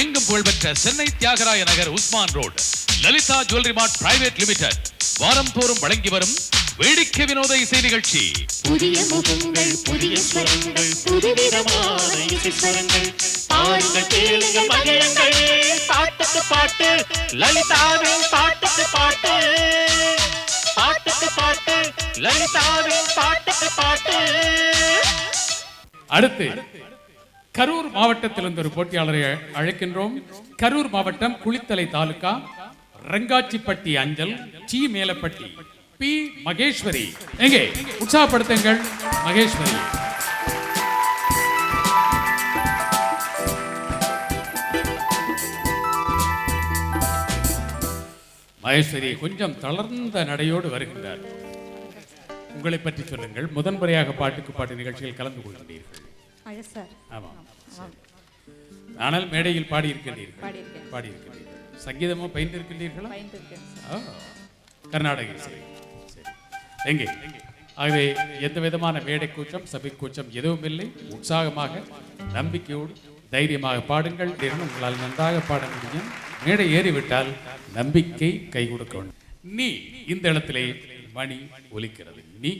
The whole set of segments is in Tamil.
உலகெங்கும் புகழ்பெற்ற Chennai Thyagaraya Nagar Usman road. Lalitha jewellery mart private limited. வாரம் தோறும் வழங்கி வரும் வேடிக்கை வினோத இசை நிகழ்ச்சி. புதிய முகங்கள் புதிய ஸ்வரங்கள் புதுவிதமான இசை ஸ்வரங்கள். பாருங்கள் கேளுங்கள் மகிழுங்கள். பாட்டுக்கு பாட்டு லலிதாவின் பாட்டுக்கு பாட்டு. பாட்டுக்கு பாட்டு லலிதாவின் பாட்டுக்கு பாட்டு. அடுத்து கரூர் மாவட்டத்திலிருந்து ஒரு போட்டியாளரை அழைக்கின்றோம். கரூர் மாவட்டம் குளித்தலை தாலுகா ரங்காச்சிப்பட்டி அஞ்சல் சி மேலப்பட்டி பி மகேஸ்வரி. எங்கே உற்சாகப்படுத்துங்கள் மகேஸ்வரி. மகேஸ்வரி கொஞ்சம் தளர்ந்த நடையோடு வருகின்றார். உங்களை பற்றி சொல்லுங்கள். முதன்முறையாக பாட்டுக்கு பாட்டு நிகழ்ச்சியில் கலந்து கொள்கிறீர்கள். அழகு சார். ஆமாம் சரி. ஆனால் மேடையில் சங்கீதமும் பயின்றிருக்கின்றீர்களா பயின்றிருக்கேன் ஆ, கர்நாடக சரி. எங்கே? ஆகவே எந்த விதமான மேடை கூச்சம் சபை கூச்சம் எதுவும் இல்லை. உற்சாகமாக நம்பிக்கையோடு தைரியமாக பாடுங்கள். தினம் உங்களால் நன்றாக பாட முடியும். மேடை ஏறிவிட்டால் நம்பிக்கை கை கொடுக்க வேண்டும். நீ இந்த இடத்திலே மணி ஒலிக்கிறது. நீ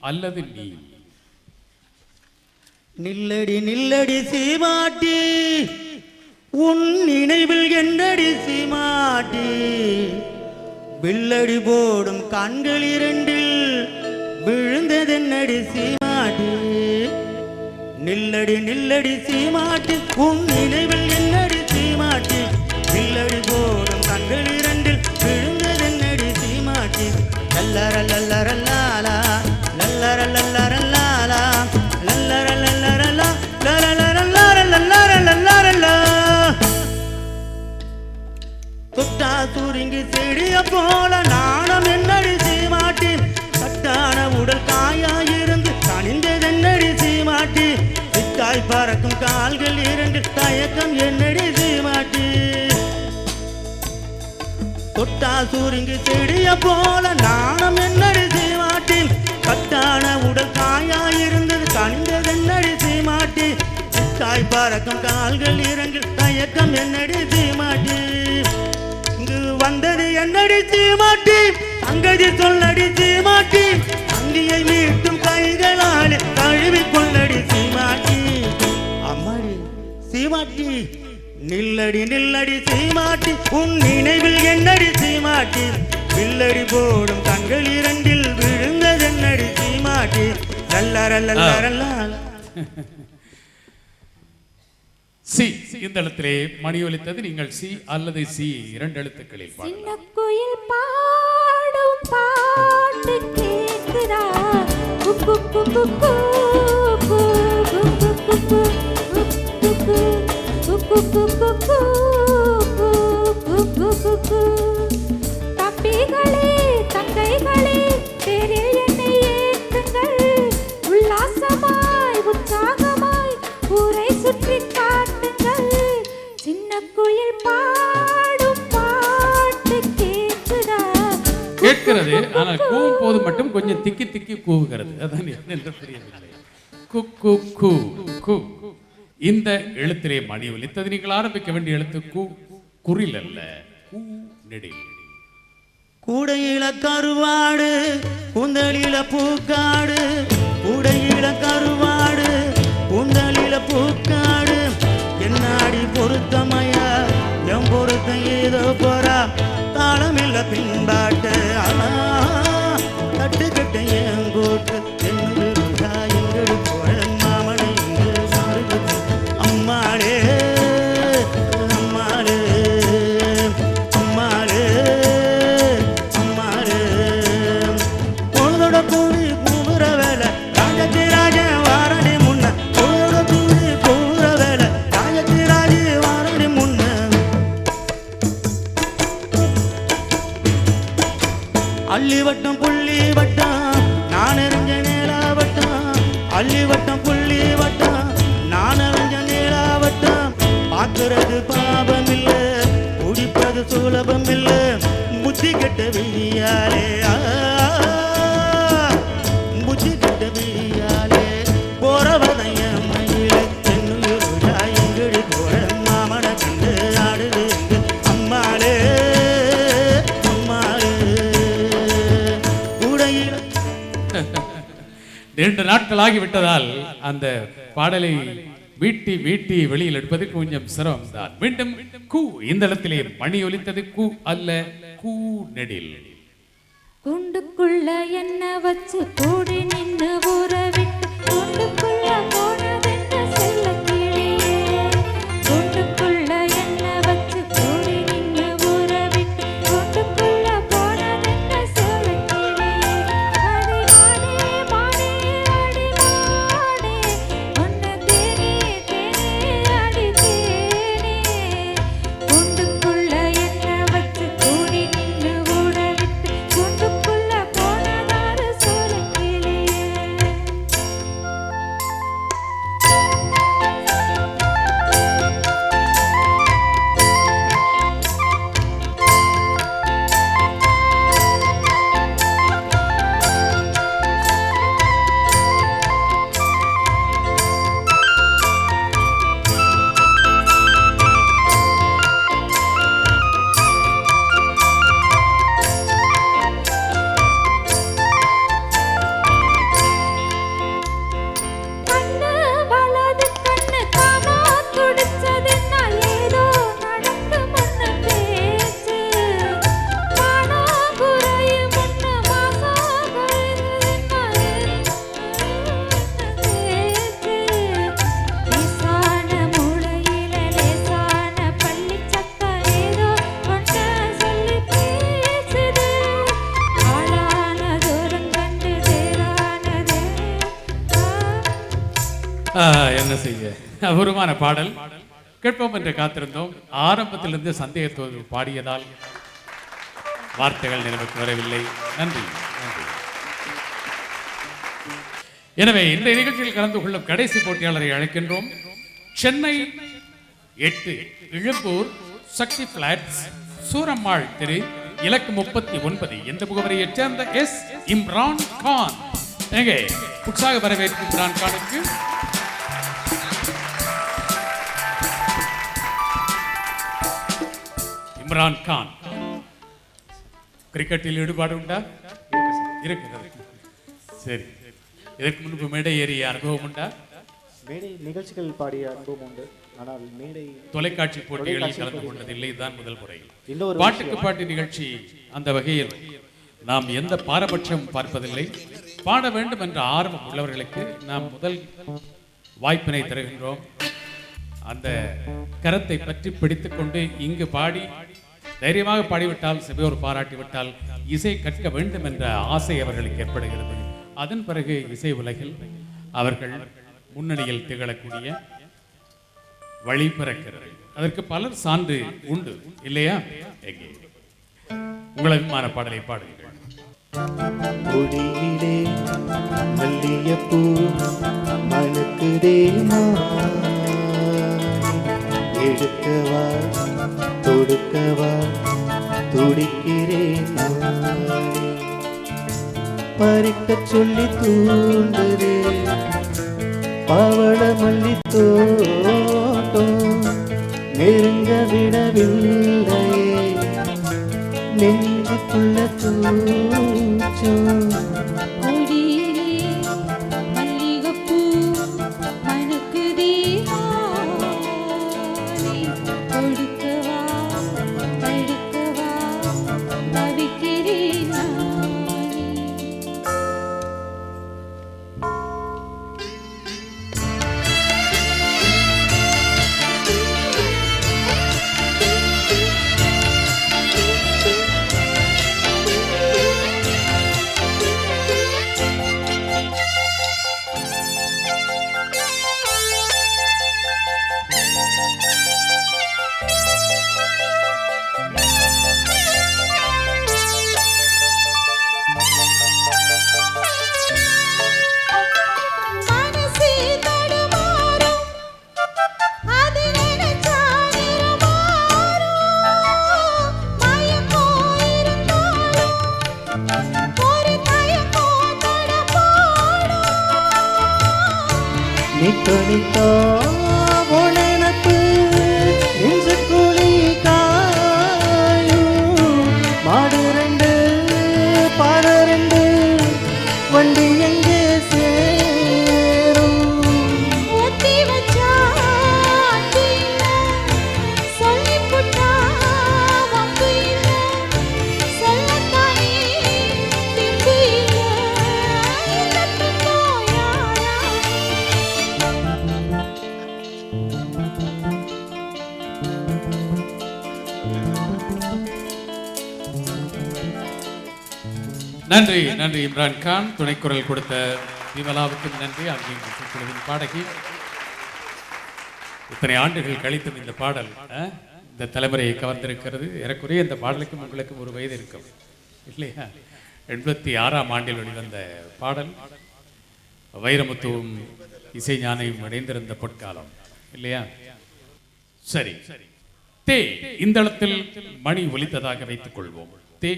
அல்லது நீ நில்லடி நில்லடி சீமாட்டி உன் நினைவில் என்னடி சீமாட்டி. வில்லடி போடும் கண்கள் இரண்டில் விழுந்ததென்னடி சீமாட்டி. நில்லடி நில்லடி சீமாட்டி உன் நினைவில் என்னடி சீமாட்டி. வில்லடி போடும் கண்கள் இரண்டில் விழுந்ததென்னடி சீமாட்டி. லல்லர சுருங்கி செடிய போல நாணம் என்னடி சீமாட்டி? கட்டான உடல் காயாயிருந்து கனிந்ததென்னடி சீமாட்டி? சிக்காய் பறக்கும் கால்கள் இரண்டு தயக்கம் என்னடி சீமாட்டி? தொட்டா சுருங்கி செடிய போல நாணம் என்னடி சீமாட்டி? கட்டான உடல் காயாயிருந்தது கனிந்ததென்னடி சீமாட்டி? சிக்காய் பறக்கும் கால்கள் இரண்டு தயக்கம் என்னடி சீமாட்டி? வந்தது என்னடி சீமாட்டி சங்கதி சொல்லடி சீமாட்டி அங்கியை மீட்டும் கைகளால் கழுவி கொள்ளடி சீமாட்டி அம்மாடி சீமாட்டி நில்லடி நில்லடி சீமாட்டி உன் நினைவில் என்னடி சீமாட்டி வில்லடி போடும் கண்கள் இரண்டில் விழுந்ததென்னடி சீமாட்டி லல்லரல்லரல்லா சி இந்த இடத்திலே மணி ஒலித்தது நீங்கள் சி அல்லது சி இரண்டு எழுத்துக்களில் சின்ன குயில் பாடும் பாட்டு கேக்குதா குக்கு குக்கு குக்கு குக்கு குக்கு குக்கு குக்கு குக்கு குக்கு குக்கு ஆனால் கூவும் போது மட்டும் கொஞ்சம் திக்கி திக்கி கூவுகிறது. அதான் என்னென்று புரியவில்லை கு கு கு கு. இந்த எழுத்திலே மணி ஒலித்தது. நீங்கள் ஆரம்பிக்க வேண்டிய எழுத்து கு குறில் அல்ல. கூ நெடில் கூடையில கருவாடு கூந்தலில பூக்காடு கூடையில கருவாடு கூந்தலில பூக்காடு என்னாடி பொருத்தமய என் பொறுத்த ஏதோ போறா. தாளமில்ல பின்பாட்டு. ஆனா தட்டுக்கிட்ட என் கூட்டு இரண்டு நாட்கள் ஆகிவிட்டதால் அந்த பாடலை வீட்டி வீட்டி வெளியில் எடுப்பது கொஞ்சம் சிரமம் தான் மீண்டும் கூ இந்த இடத்திலே மணி ஒலித்தது கூ அல்ல கூ நெடில். குண்டுக்குள்ள என்ன வச்சு கூடி நின்று ஊற விட்டு அபூர்வமான பாடல். கேட்போம் என்று காத்திருந்தோம். ஆரம்பத்திலிருந்து சந்தேகத்தோடு பாடியதால் வார்த்தைகள் நினைவுக்கு வரவில்லை. நன்றி நன்றி. எனவே இந்த நிகழ்ச்சியில் கலந்து கொள்ளும் கடைசி போட்டியாளரை அழைக்கின்றோம். சென்னை எட்டு இழுப்பூர் சக்தி பிளாட்ஸ் சூரம்மாள் திரு இலக்கு முப்பத்தி ஒன்பது. என்ற முகவரியைச் சேர்ந்த எஸ். இம்ரான் கான். எங்கே உற்சாக வரவேற்பு இம்ரான் கானுக்கு இம்ரான் கான். கிரிக்கெட்டில் ஈடுபாடு உண்டா? இருக்கிறது. சரி. இதற்கு முன்பு மேடை ஏறிய அனுபவம் உண்டா? மேடை நிகழ்ச்சிகள் பாடிய அனுபவம் உண்டு. ஆனால் மேடை தொலைக்காட்சி போட்டிகளில் கலந்து கொண்டதில்லை தான் முதல் முறை. இன்னொரு பாட்டுக்கு பாட்டு நிகழ்ச்சி அந்த வகையில் நாம் எந்த பாரபட்சம் பார்ப்பதில்லை. பாட வேண்டும் என்ற ஆர்வம் உள்ளவர்களுக்கு நாம் முதல் வாய்ப்பினை தருகின்றோம். அந்த கரத்தை பற்றி பிடித்துக்கொண்டு இங்கு பாடி தைரியமாக பாடிவிட்டால் சிவயோர் பாராட்டி விட்டால் இசை கற்க வேண்டும் என்ற ஆசை அவர்களுக்கு ஏற்படுகிறது. அதன் பிறகு இசை உலகில் அவர்கள் முன்னணியில் திகழக்கூடிய வழி பிறக்கிறது. அதற்கு பலர் சான்று உண்டு இல்லையா? எங்கே? உங்கள் அபிமான பாடலை பாடுங்கள். கொடியிலே மல்லியப்பூ மணக்குதே மாலை. எடுக்கவா கொடுக்கவா துடிக்கிறேன் பறிக்க சொல்லி தூண்டுதே. பவள மல்லி தோட்டம் நெருங்க விடவில்லையே. நெஞ்சுக்குள்ள தூச்சம். நன்றி நன்றி இம்ரான் கான். துணைக்குரல் கொடுத்த விமலாவுக்கும் நன்றி. அங்கே பாடகி. இத்தனை ஆண்டுகள் கழித்தும் இந்த பாடல் இந்த தலைமுறையை கவர்ந்திருக்கிறது. ஏறக்குறைய இந்த பாடலுக்கும் உங்களுக்கும் ஒரு வயது இருக்கும். இல்லையா? எண்பத்தி ஆறாம் ஆண்டில் வெளிவந்த பாடல். வைரமுத்துவும் இசை ஞானையும் இணைந்திருந்த பொற்காலம். இல்லையா? சரி. தே இந்த இடத்தில் மணி ஒலித்ததாக வைத்துக் கொள்வோம். தே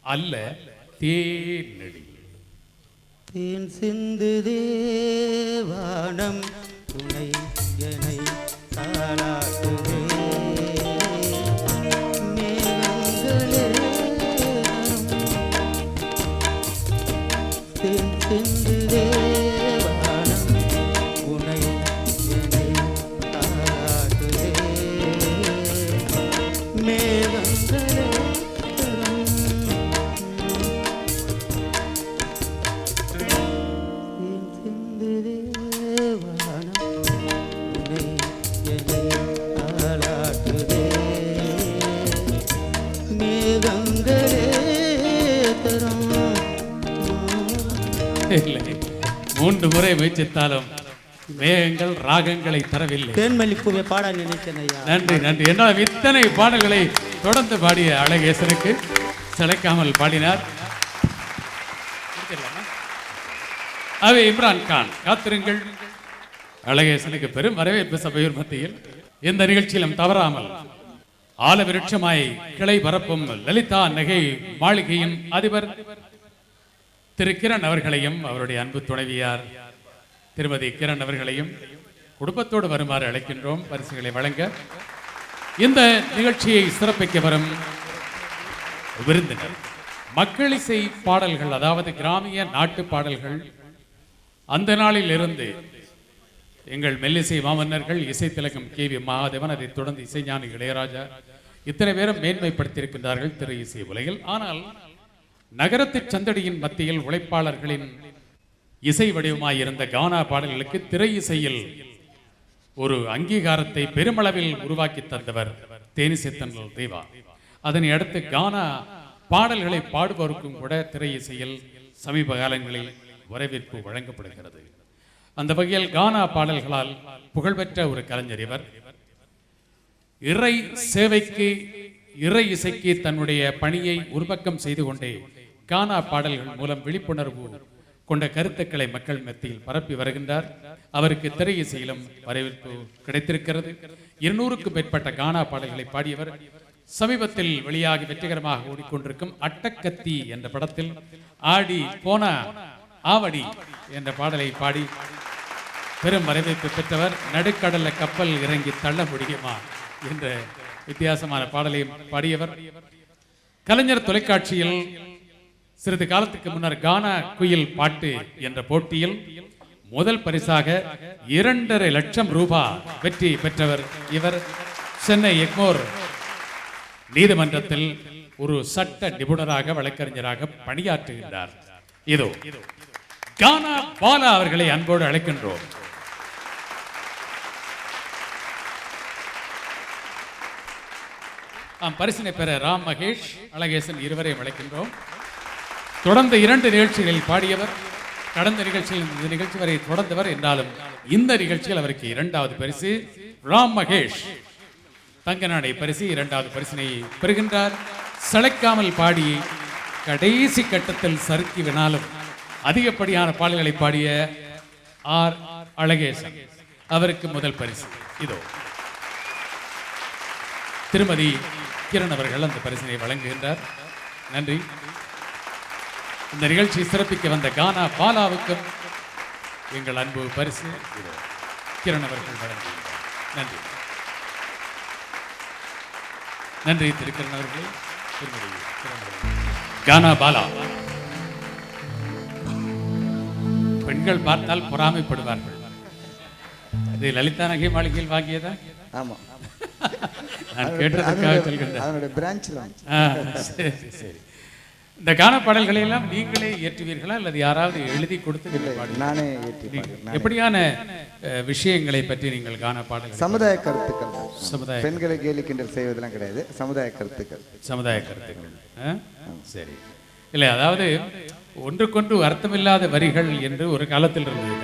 அல்ல தேனடி தேன் சிந்து தேவானம் துணை எனை தாளாட்டுதே மூன்று முறை முயற்சித்தாலும் மேகங்கள் ராகங்களை தரவில்லை. தேன்மல்லி பூவை பாட ஐயா நன்றி நன்றி. என்னால் இத்தனை பாடல்களை தொடர்ந்து பாடிய அழகேசனுக்கு சிலைக்காமல் பாடினார். அவை இம்ரான் கான் காத்திருங்கள். அழகேசனுக்கு பெரும் வரவேற்பு சபையூர் மத்தியில் இந்த நிகழ்ச்சியிலும் தவறாமல் ஆல விருட்சமாய் கிளை பரப்பும் லலிதா நகை மாளிகையின் அதிபர் திரு கிரண் அவர்களையும் அவருடைய அன்பு துணைவியார் திருமதி கிரண் அவர்களையும் குடும்பத்தோடு வருமாறு அழைக்கின்றோம். பரிசுகளை வழங்க இந்த நிகழ்ச்சியை சிறப்பிக்க வரும் விருந்தினர். மக்களிசை பாடல்கள் அதாவது கிராமிய நாட்டு பாடல்கள் அந்த நாளில் இருந்து எங்கள் மெல்லிசை மாமன்னர்கள் இசை திலகம் கே வி மகாதேவன் அதைத் தொடர்ந்து இசைஞானி இளையராஜா இத்தனை பேரும் மேன்மைப்படுத்தியிருக்கின்றார்கள் திரு இசை உலகில். ஆனால் நகரத்து சந்தடியின் மத்தியில் உழைப்பாளர்களின் இசை வடிவமாயிருந்த கவனா பாடல்களுக்கு திரை இசையில் ஒரு அங்கீகாரத்தை பெருமளவில் உருவாக்கி தந்தவர் தேனிசைத்தன்றல் தேவா. அதனை அடுத்து கானா பாடல்களை பாடுபவருக்கும் கூட திரை இசையில் சமீப காலங்களில் வரவேற்பு வழங்கப்படுகிறது. அந்த வகையில் கானா பாடல்களால் புகழ்பெற்ற ஒரு கலைஞர் இவர். இறை சேவைக்கு இறை இசைக்கு தன்னுடைய பணியை உருவக்கம் செய்து கொண்டே கானா பாடல்கள் மூலம் விழிப்புணர்வு கொண்ட கருத்துக்களை மக்கள் மத்தியில் பரப்பி வருகின்றார். அவருக்கு திரை இசையிலும் வரவேற்பு கிடைத்திருக்கிறது. இருநூறுக்கும் மேற்பட்ட கானா பாடல்களை பாடியவர் சமீபத்தில் வெளியாகி வெற்றிகரமாக ஓடிக்கொண்டிருக்கும் அட்டக்கத்தி என்ற படத்தில் ஆடி போன ஆவடி என்ற பாடலை பாடி பெரும் வரவேற்பு பெற்றவர். நடுக்கடல கப்பல் இறங்கி தள்ள முடியுமா என்ற வித்தியாசமான பாடலையும் பாடியவர். கலைஞர் தொலைக்காட்சியில் சிறிது காலத்துக்கு முன்னர் கானா குயில் பாட்டு என்ற போட்டியில் முதல் பரிசாக இரண்டரை லட்சம் ரூபாய் வெற்றி பெற்றவர் இவர். சென்னை எக்மோர் நீதிமன்றத்தில் ஒரு சட்ட நிபுணராக வழக்கறிஞராக பணியாற்றுகின்றார். இதோ கானா பாலா அவர்களை அன்போடு அழைக்கின்றோம். பரிசினை பெற ராம் மகேஷ் அழகேசன் இருவரையும் அழைக்கின்றோம். தொடர்ந்து இரண்டு நிகழ்ச்சிகளில் பாடியவர் கடந்த நிகழ்ச்சியில் இந்த நிகழ்ச்சி வரை தொடர்ந்தவர் என்றாலும் இந்த நிகழ்ச்சியில் அவருக்கு இரண்டாவது பரிசு ராம் மகேஷ். தங்க நாடை பரிசு இரண்டாவது பரிசினை பெறுகின்றார். சளைக்காமல் பாடி கடைசி கட்டத்தில் சறுக்கி வினாலும் அதிகப்படியான பாடல்களை பாடிய ஆர். அழகேசன் அவருக்கு முதல் பரிசு. இதோ. திருமதி கிரண் அவர்கள் அந்த பரிசினை வழங்குகின்றார். நன்றி. இந்த நிகழ்ச்சியை சிறப்பிக்க வந்த கானா பாலாவுக்கும் எங்கள் அன்பு பரிசு கிரண் அவர்கள் வழங்குகின்றார் நன்றி. நன்றி திரு கிரண் அவர்களே. திருமதி. கானா பாலா. பெண்கள் பார்த்தால் பொறாமைப்படுவார்கள். இது லலிதா நகை மாளிகையில் வாங்கியதா? ஆமாம் நான் கேட்டதற்காக சொல்கின்றேன். அதனுடைய பிரான்ச்சில் சரி சரி. இந்த கான பாடல்களை எல்லாம் நீங்களே இயற்றுவீர்களா? அல்லது யாராவது எழுதி கொடுத்து? நானே. எப்படியான விஷயங்களை பற்றி நீங்கள் கான பாடல்கள் சமுதாய கருத்துக்கள். சமுதாய பெண்களை கேலி கிண்டல் செய்வதெல்லாம் கிடையாது. சமுதாய கருத்துக்கள். சமுதாய கருத்துக்கள்? சரி. இல்லை அதாவது ஒன்றுக்கொன்று அர்த்தமில்லாத வரிகள் என்று ஒரு காலத்தில் இருந்தது.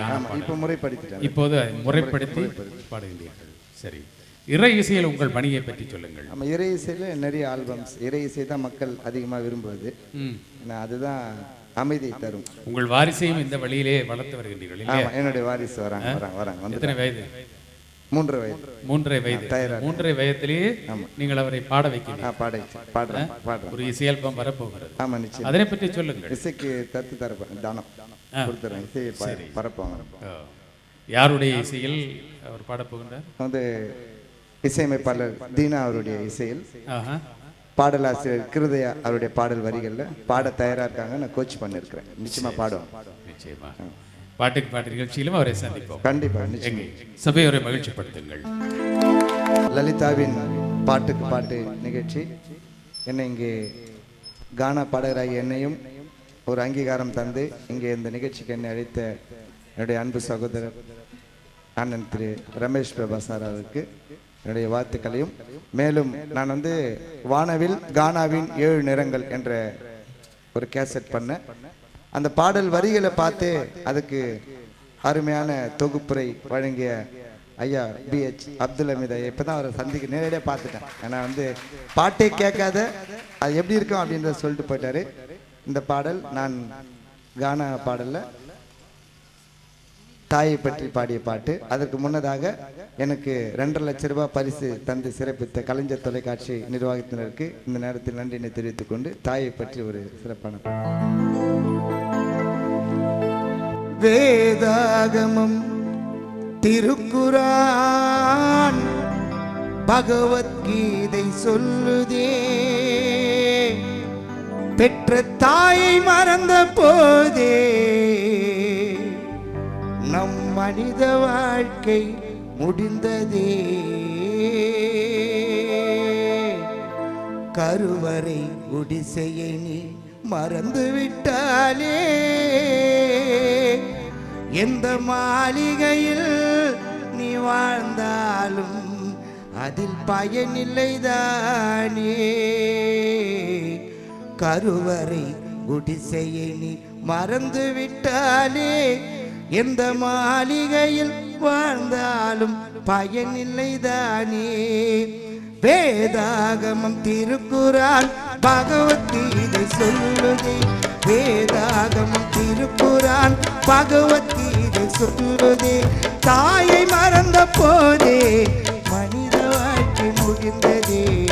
இப்போ முறைப்படுத்திட்டாங்க. இப்போது முறைப்படுத்தி. பாடுகின்றீர்கள். சரி. இறை இசையில் உங்கள் பணியை பற்றி சொல்லுங்கள். நம்ம இறை இசையில் நிறைய ஆல்பம்ஸ் இறை இசை தான் மக்கள் அதிகமாக விரும்புவது. ஏன்னா அதுதான் அமைதியை தரும். உங்கள் வாரிசையும் இந்த வழியிலே வளர்த்து வருகின்றீர்கள் இல்லையா? ஆமா என்னுடைய வாரிசு வராங்க வராங்க வராங்க எத்தனை வயது? மூன்று வயது. மூன்றரை வயது. மூன்றரை வயதிலேயே நீங்கள் அவரை பாட ஆ பாட பாடுறேன் பாடுறேன் ஒரு இசையல்பம் வரப்போகிறது. ஆமா நிச்சயம். அதனை பற்றி சொல்லுங்கள். இசைக்கு தத்து தரப்பேன் தானம். கொடுத்துறேன். இசையை ப- பரப்புவாங்க. ஓ. யாருடைய இசையில் அவர் பாடப் போகின்றார்? வந்து இசையமைப்பாளர் தீனா அவருடைய இசையில். பாடலாசிரியர் கிருதயா அவருடைய பாடல் வரிகளில் பாட தயாரா இருக்காங்க. நான் கோச் பண்ணியிருக்கிறேன் நிச்சயமா பாடுவோம். நிச்சயமா. பாட்டுக்கு பாட்டு நிகழ்ச்சியிலும் அவரை சந்திப்போம். கண்டிப்பா நிச்சயம். எங்கே சபையோரை மகிழ்ச்சிப்படுத்துங்கள். லலிதாவின் பாட்டுக்கு பாட்டு நிகழ்ச்சி. என்னை இங்கே கானா பாடகராகிய என்னையும் ஒரு அங்கீகாரம் தந்து இங்கே இந்த நிகழ்ச்சிக்கு என்னை அழைத்த என்னுடைய அன்பு சகோதரர் அண்ணன் திரு ரமேஷ் பிரபா சார் அவருக்கு என்னுடைய வாழ்த்துக்களையும். மேலும் நான் வந்து வானவில் கானாவின் ஏழு நிறங்கள் என்ற ஒரு கேசட் பண்ணேன் அந்த பாடல் வரிகளை பார்த்து அதுக்கு அருமையான தொகுப்புரை வழங்கிய ஐயா பிஹெச் அப்துல் அமீத் ஐயா. இப்போ தான் அவரை சந்திக்க நேரடியாக பார்த்துட்டேன். ஏன்னா வந்து பாட்டே கேட்காத அது எப்படி இருக்கும் அப்படின்றத சொல்லிட்டு போயிட்டாரு. இந்த பாடல் நான் கானா பாடலில் தாயை பற்றி பாடிய பாட்டு. அதற்கு முன்னதாக எனக்கு ரெண்டரை லட்ச ரூபாய் பரிசு தந்து சிறப்பித்த கலைஞர் தொலைக்காட்சி நிர்வாகத்தினருக்கு இந்த நேரத்தில் நன்றினை தெரிவித்துக் கொண்டு தாயை பற்றி ஒரு சிறப்பான வேதாகமம் திருக்குறான். பகவத்கீதை சொல்லுதே. பெற்ற தாயை மறந்த போதே. நம் மனித வாழ்க்கை முடிந்ததே. கருவறை குடிசையை நீ மறந்து விட்டாலே எந்த மாளிகையில் நீ வாழ்ந்தாலும் அதில் பயனில்லைதானே. கருவறை குடிசையை நீ மறந்து விட்டாலே எந்த மாளிகையில் வாழ்ந்தாலும் பயனில்லைதானே? வேதாகமம் திருக்குறால் பகவத்கீதை சொல்லுதே. வேதாகமம் திருக்குறான் பகவத்கீதை சொல்லுதே. தாயை மறந்த போதே மனித வாழ்க்கை முடிந்ததே.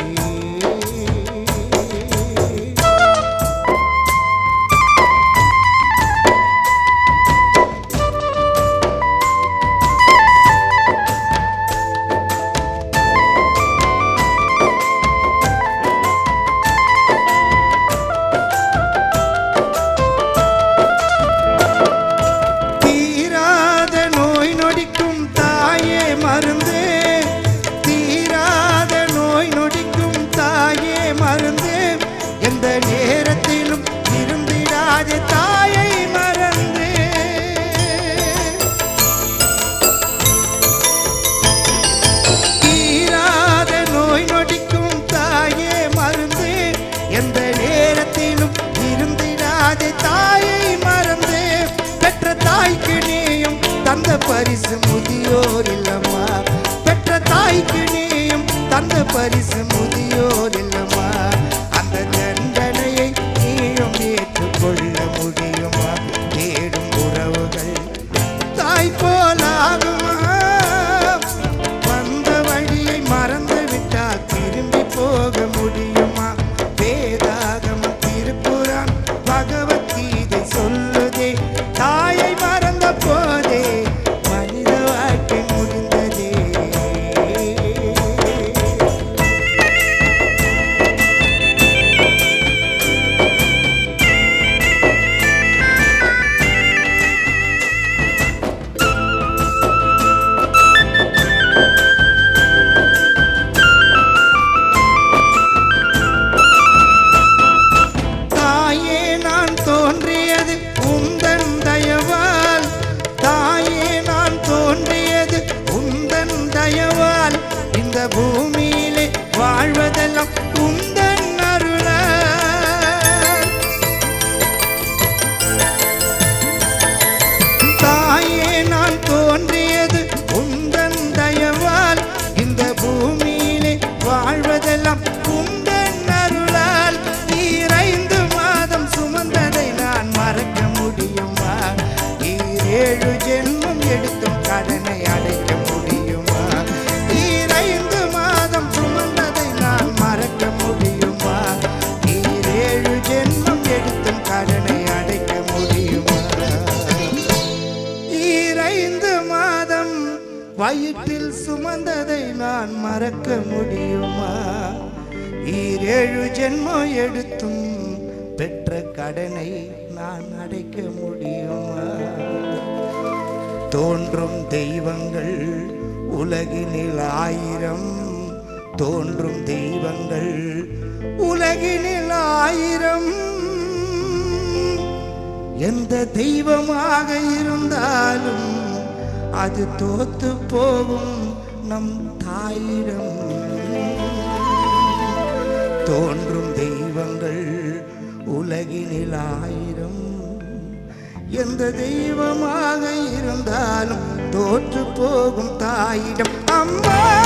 வயிற்றில் சுமந்ததை நான் மறக்க முடியுமா? ஈரேழு ஜென்மம் எடுத்தும் பெற்ற கடனை நான் அடைக்க முடியுமா? தோன்றும் தெய்வங்கள் உலகினில் ஆயிரம். தோன்றும் தெய்வங்கள் உலகினில் ஆயிரம். எந்த தெய்வமாக இருந்தாலும் அது தோத்து போகும் நம் தாயிடம். தோன்றும் தெய்வங்கள் உலகினில் ஆயிரம். எந்த தெய்வமாக இருந்தாலும் தோற்று போகும் தாயிடம். அம்மா!